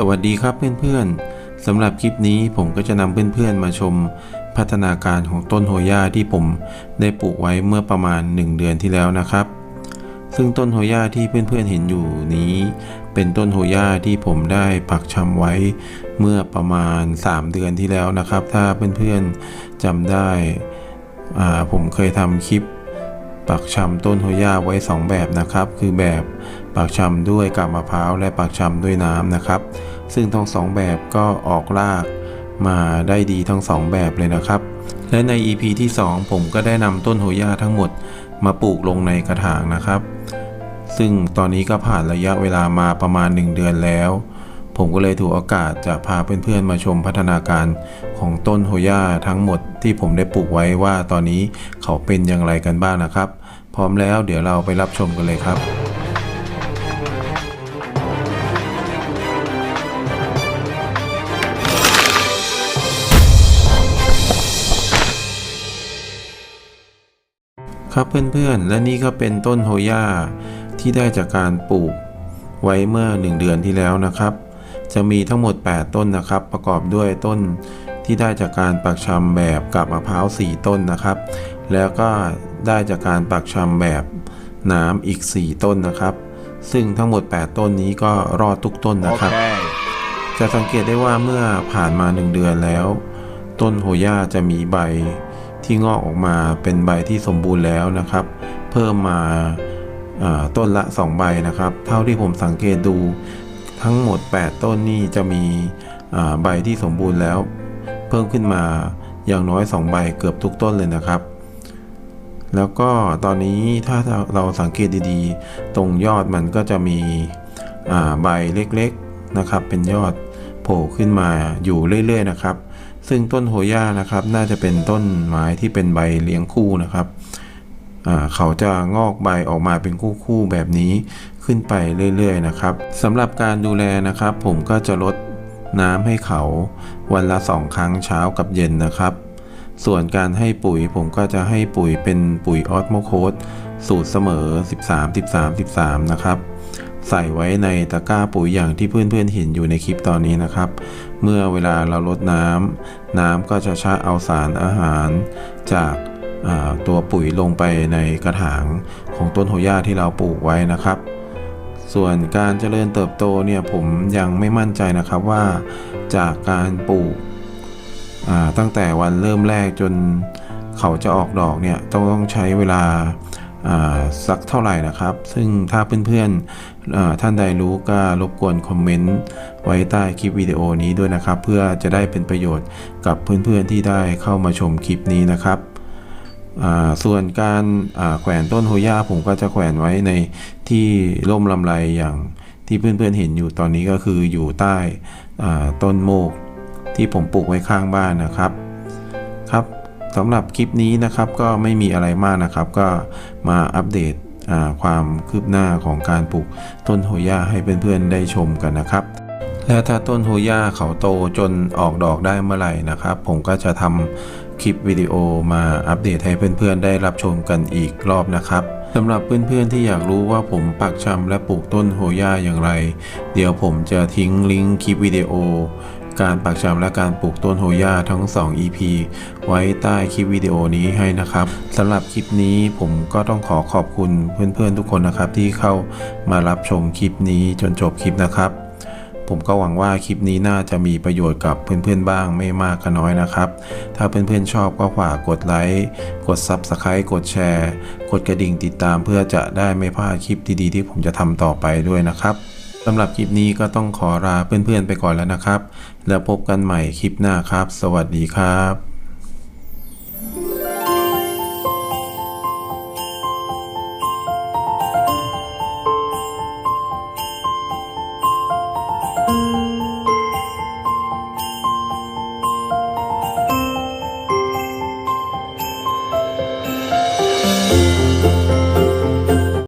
สวัสดีครับเพื่อนๆสำหรับคลิปนี้ผมก็จะนำเพื่อนๆมาชมพัฒนาการของต้นโฮย่าที่ผมได้ปลูกไว้เมื่อประมาณ 1 เดือนที่แล้วนะครับ ซึ่งต้นโฮย่าที่เพื่อนๆเห็นอยู่นี้ เป็นต้นโฮย่าที่ผมได้ปักชำไว้เมื่อประมาณ 3 เดือนที่แล้วนะครับ ถ้าเพื่อนๆจำได้ผมเคยทำคลิป ปักชำต้นโฮย่าไว้ 2 แบบนะครับ คือแบบปักชำด้วยกาบมะพร้าวและปักชำด้วยน้ำนะครับ ซึ่งทั้งสองแบบก็ออกรากมาได้ดีทั้งสองแบบเลยนะครับ และใน EP ที่ 2 ผมก็ได้นำต้นโฮย่าทั้งหมดมาปลูกลงในกระถางนะครับ ซึ่งตอนนี้ก็ผ่านระยะเวลามาประมาณ 1 เดือนแล้ว ผมก็เลยถือโอกาสจะพาเพื่อนๆมาชมพัฒนาการของต้นโฮย่าทั้งหมดที่ผมได้ปลูกไว้ว่าตอนนี้เขาเป็นอย่างไรกันบ้างนะครับ พร้อมแล้วเดี๋ยวเราไปรับชมกันเลยครับครับเพื่อนๆ และนี่ก็เป็นต้นโฮย่าที่ได้จากการปลูกไว้เมื่อ 1 เดือนที่แล้วนะครับ จะมีทั้งหมด 8 ต้นนะครับ ประกอบด้วยต้นที่ได้จากการปักชำแบบกับมะพร้าว 4 ต้นนะครับ แล้วก็ ได้จากการปักชำแบบน้ำอีก 4 ต้นนะครับ ซึ่งทั้งหมด 8 ต้นนี้ก็รอดทุกต้นนะครับจะสังเกตได้ว่าเมื่อผ่านมา 1 เดือนแล้ว ต้นโฮย่าจะมีใบที่งอกออกมาเป็นใบที่สมบูรณ์แล้วนะครับ เพิ่มมาอ่าต้นละ 2 ใบนะครับ เท่าที่ผมสังเกตดูทั้งหมด 8 ต้นนี่จะมีอ่าใบที่สมบูรณ์แล้ว เพิ่มขึ้นมาอย่างน้อย 2 ใบเกือบทุกต้นเลยนะครับ แล้วก็ตอนนี้ถ้าเราสังเกตดีๆ ตรงยอดมันก็จะมีใบเล็กๆนะครับ เป็นยอดโผล่ขึ้นมาอยู่เรื่อยๆนะครับ ซึ่งต้นโฮย่านะครับ น่าจะเป็นต้นไม้ที่เป็นใบเลี้ยงคู่นะครับเขาจะงอกใบออกมาเป็นคู่ๆแบบนี้ขึ้นไปเรื่อยๆนะครับสำหรับการดูแลนะครับ ผมก็จะลดน้ำให้เขาวันละสองครั้งเช้ากับเย็นนะครับ ส่วนการให้ปุ๋ยผมก็จะให้ปุ๋ยเป็นปุ๋ยออสโมโคสสูตรเสมอ 13 13 13 นะครับ ใส่ไว้ในตะกร้าปุ๋ยอย่างที่เพื่อนๆเห็นอยู่ในคลิปตอนนี้นะครับ เมื่อเวลาเราลดน้ำน้ำก็จะชะเอาสารอาหารจากาตัวปุ๋ยลงไปในกระถางของต้นโฮย่าที่เราปลูกไว้นะครับ ส่วนการเจริญเติบโตเนี่ยผมยังไม่มั่นใจนะครับว่าจากการปลูก ตั้งแต่วันเริ่มแรกจนเขาจะออกดอกเนี่ยต้องต้องใช้เวลาสักเท่าไหร่นะครับ ซึ่งถ้าเพื่อนๆท่านใดรู้ก็รบกวนคอมเมนต์ไว้ใต้คลิปวิดีโอนี้ด้วยนะครับ เพื่อจะได้เป็นประโยชน์กับเพื่อนๆที่ได้เข้ามาชมคลิปนี้นะครับส่วนการแขวนต้นโฮย่าผมก็จะแขวนไว้ในที่ร่มลำไรอย่างที่เพื่อนๆเห็นอยู่ตอนนี้ก็คืออยู่ใต้ต้นโมก ที่ผมปลูกไว้ข้างบ้านนะครับครับสำหรับคลิปนี้นะครับก็ไม่มีอะไรมากนะครับ ก็มาอัปเดตความคืบหน้าของการปลูกต้นโฮย่าให้เพื่อนๆได้ชมกันนะครับ และถ้าต้นโฮย่าเขาโตจนออกดอกได้เมื่อไหร่นะครับ ผมก็จะทำคลิปวิดีโอมาอัปเดตให้เพื่อนๆได้รับชมกันอีกรอบนะครับสำหรับเพื่อนๆที่อยากรู้ว่าผมปักชำและปลูกต้นโฮย่าอย่างไร เดี๋ยวผมจะทิ้งลิงก์คลิปวิดีโอ การปักชำและการปลูกต้นโฮย่าทั้ง 2 EP ไว้ใต้คลิปวิดีโอนี้ให้นะครับสำหรับคลิปนี้ผมก็ต้องขอขอบคุณเพื่อนๆทุกคนนะครับ ที่เข้ามารับชมคลิปนี้จนจบคลิปนะครับ ผมก็หวังว่าคลิปนี้น่าจะมีประโยชน์กับเพื่อนๆบ้างไม่มากก็น้อยนะครับ ถ้าเพื่อนๆชอบก็ฝากกดไลค์กด Subscribe กดแชร์ กดกระดิ่งติดตามเพื่อจะได้ไม่พลาดคลิปดีๆที่ผมจะทำต่อไปด้วยนะครับ สำหรับคลิปนี้ก็ต้องขอลาเพื่อนๆไปก่อนแล้วนะครับ แล้วพบกันใหม่คลิปหน้าครับ สวัสดีครับ「